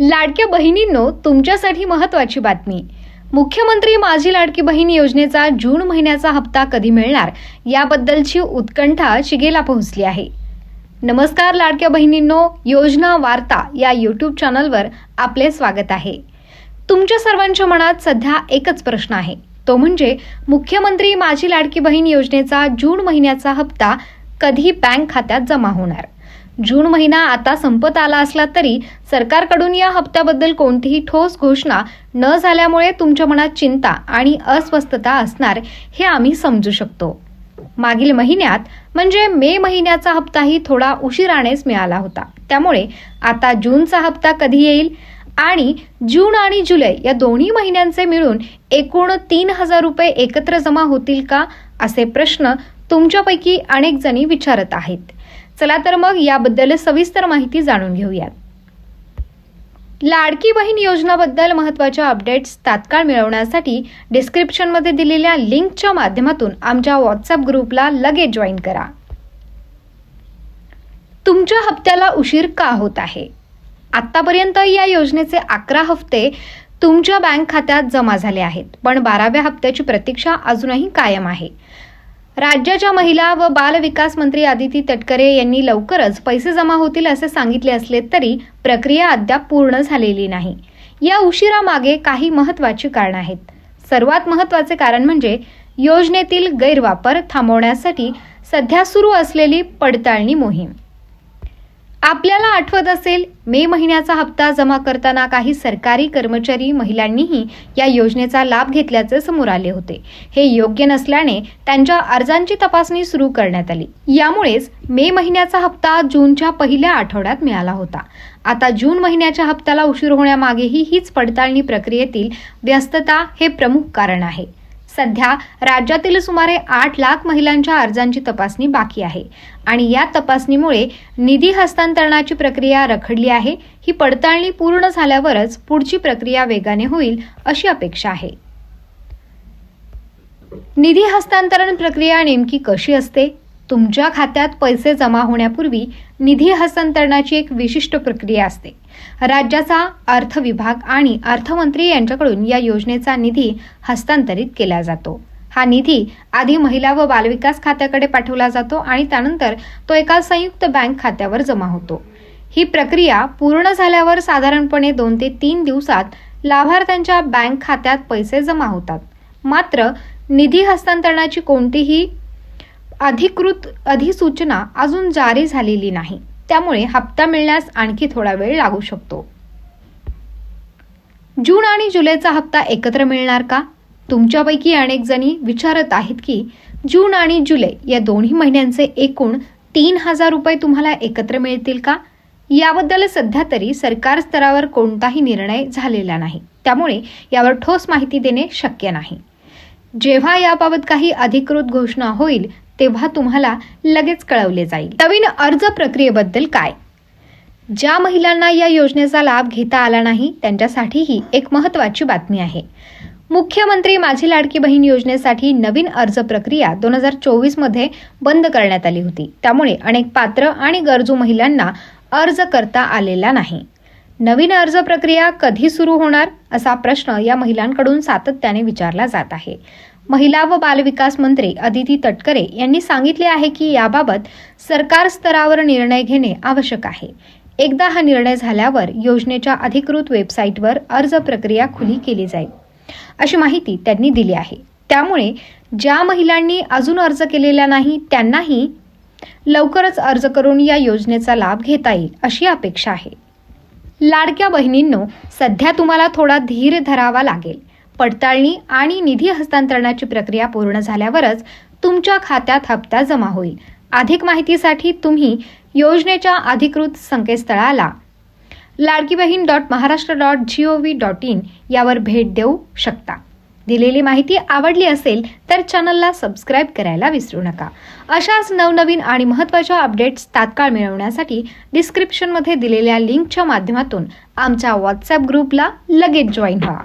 लाडक्या बहिणींनो तुमच्यासाठी महत्त्वाची बातमी. मुख्यमंत्री माझी लाडकी बहीण योजनेचा जून महिन्याचा हप्ता कधी मिळणार? याबद्दलची उत्कंठा शिगेला पोहोचली आहे. नमस्कार लाडक्या बहिणींनो योजना वार्ता या यूट्यूब चॅनलवर आपले स्वागत आहे. तुमच्या सर्वांच्या मनात सध्या एकच प्रश्न आहे. तो म्हणजे मुख्यमंत्री माझी लाडकी बहीण योजनेचा जून महिन्याचा हप्ता कधी बँक खात्यात जमा होणार? जून महिना आता संपत आला असला तरी सरकारकडून या हप्त्याबद्दल कोणतीही ठोस घोषणा न झाल्यामुळे तुमच्या मनात चिंता आणि अस्वस्थता असणार हे आम्ही समजू शकतो. मागील महिन्यात म्हणजे मे महिन्याचा हप्ताही थोडा उशिरानेच मिळाला होता. त्यामुळे आता जूनचा हप्ता कधी येईल आणि जून आणि जुलै या दोन्ही महिन्यांचे मिळून एकूण तीन हजार रुपये एकत्र जमा होतील का असे प्रश्न तुमच्यापैकी अनेक जणी विचारत आहेत. चला तर मग याबद्दल सविस्तर माहिती जाणून घेऊयात. लाडकी बहीण योजनाबद्दल महत्त्वाच्या अपडेट्स तात्काळ मिळवण्यासाठी डिस्क्रिप्शनमध्ये दिलेल्या लिंकच्या माध्यमातून आमच्या व्हॉट्सअप ग्रुपला लगेच जॉईन करा. तुमच्या हप्त्याला उशीर का होत आहे? आत्तापर्यंत या योजनेचे अकरा हप्ते तुमच्या बँक खात्यात जमा झाले आहेत पण बाराव्या हप्त्याची प्रतीक्षा अजूनही कायम आहे. राज्याच्या महिला व बाल विकास मंत्री आदिती तटकरे यांनी लवकरच पैसे जमा होतील असे सांगितले असले तरी प्रक्रिया अद्याप पूर्ण झालेली नाही. या उशिरामागे काही महत्त्वाची कारण आहेत. सर्वात महत्त्वाचे कारण म्हणजे योजनेतील गैरवापर थांबवण्यासाठी सध्या सुरू असलेली पडताळणी मोहीम. आपल्याला आठवत असेल मे महिन्याचा हप्ता जमा करताना काही सरकारी कर्मचारी महिलांनीही या योजनेचा लाभ घेतल्याचे समोर आले होते. हे योग्य नसल्याने त्यांच्या अर्जांची तपासणी सुरू करण्यात आली. यामुळेच मे महिन्याचा हप्ता जूनच्या पहिल्या आठवड्यात मिळाला होता. आता जून महिन्याच्या हप्त्याला उशीर होण्यामागेही हीच पडताळणी प्रक्रियेतील व्यस्तता हे प्रमुख कारण आहे. सध्या राज्यातील सुमारे आठ लाख महिलांच्या अर्जांची तपासणी बाकी आहे. आणि या तपासणीमुळे निधी हस्तांतरणाची प्रक्रिया रखडली आहे. ही पडताळणी पूर्ण झाल्यावरच पुढची प्रक्रिया वेगाने होईल अशी अपेक्षा आहे. निधी हस्तांतरण प्रक्रिया नेमकी कशी असते? तुमच्या खात्यात पैसे जमा होण्यापूर्वी निधी हस्तांतरणाची एक विशिष्ट प्रक्रिया असते. राज्याचा अर्थ विभाग आणि अर्थमंत्री यांच्याकडून या योजनेचा निधी हस्तांतरित केला जातो. हा निधी आधी महिला व बालविकास खात्याकडे पाठवला जातो आणि त्यानंतर तो एका संयुक्त बँक खात्यावर जमा होतो. ही प्रक्रिया पूर्ण झाल्यावर साधारणपणे दोन ते तीन दिवसात लाभार्थ्यांच्या बँक खात्यात पैसे जमा होतात. मात्र निधी हस्तांतरणाची कोणतीही अधिकृत अधिसूचना अजून जारी झालेली नाही. त्यामुळे हप्ता मिळण्यास आणखी थोडा वेळ लागू शकतो. जून आणि जुलैचा हप्ता एकत्र मिळणार का? तुमच्यापैकी अनेक जणी विचारत आहेत की जून आणि जुलै या दोन्ही महिन्यांचे एकूण तीन हजार रुपये तुम्हाला एकत्र मिळतील का? याबद्दल सध्या तरी सरकार स्तरावर कोणताही निर्णय झालेला नाही. त्यामुळे यावर ठोस माहिती देणे शक्य नाही. जेव्हा याबाबत काही अधिकृत घोषणा होईल तेव्हा तुम्हाला लगेच कळवले जाईल. नवीन अर्ज प्रक्रियेबद्दल काय? ज्या महिलांना या योजनेचा लाभ घेता आला नाही त्यांच्यासाठीही एक महत्त्वाची बातमी आहे. मुख्यमंत्री माझी लाडकी बहीण योजनेसाठी नवीन अर्ज प्रक्रिया दोन हजार चोवीसमध्ये बंद करण्यात आली होती. त्यामुळे अनेक पात्र आणि गरजू महिलांना अर्ज करता आलेला नाही. नवीन अर्ज प्रक्रिया कधी सुरू होणार असा प्रश्न या महिलांकडून सातत्याने विचारला जात आहे. महिला व बालविकास मंत्री अदिती तटकरे यांनी सांगितले आहे की याबाबत सरकार स्तरावर निर्णय घेणे आवश्यक आहे. एकदा हा निर्णय झाल्यावर योजनेच्या अधिकृत वेबसाईटवर अर्ज प्रक्रिया खुली केली जाईल. अशी माहिती त्यांनी दिली आहे. त्यामुळे ज्या महिलांनी अजून अर्ज केलेला नाही त्यांनाही लवकरच अर्ज करून या योजनेचा लाभ घेता येईल अशी अपेक्षा आहे. लाडक्या बहिणींनो सध्या तुम्हाला थोडा धीर धरावा लागेल. पडताळणी आणि निधी हस्तांतरणाची प्रक्रिया पूर्ण झाल्यावरच तुमच्या खात्यात हप्ता जमा होईल. अधिक माहितीसाठी तुम्ही योजनेच्या अधिकृत संकेतस्थळाला Ladki Bahin dot Maharashtra dot G O V dot in यावर भेट देऊ शकता. दिलेली माहिती आवडली असेल तर चॅनलला सबस्क्राईब करायला विसरू नका. अशाच नवनवीन आणि महत्त्वाच्या अपडेट्स तात्काळ मिळवण्यासाठी डिस्क्रिप्शनमध्ये दिलेल्या लिंकच्या माध्यमातून आमच्या व्हॉट्सॲप ग्रुपला लगेच जॉईन व्हा.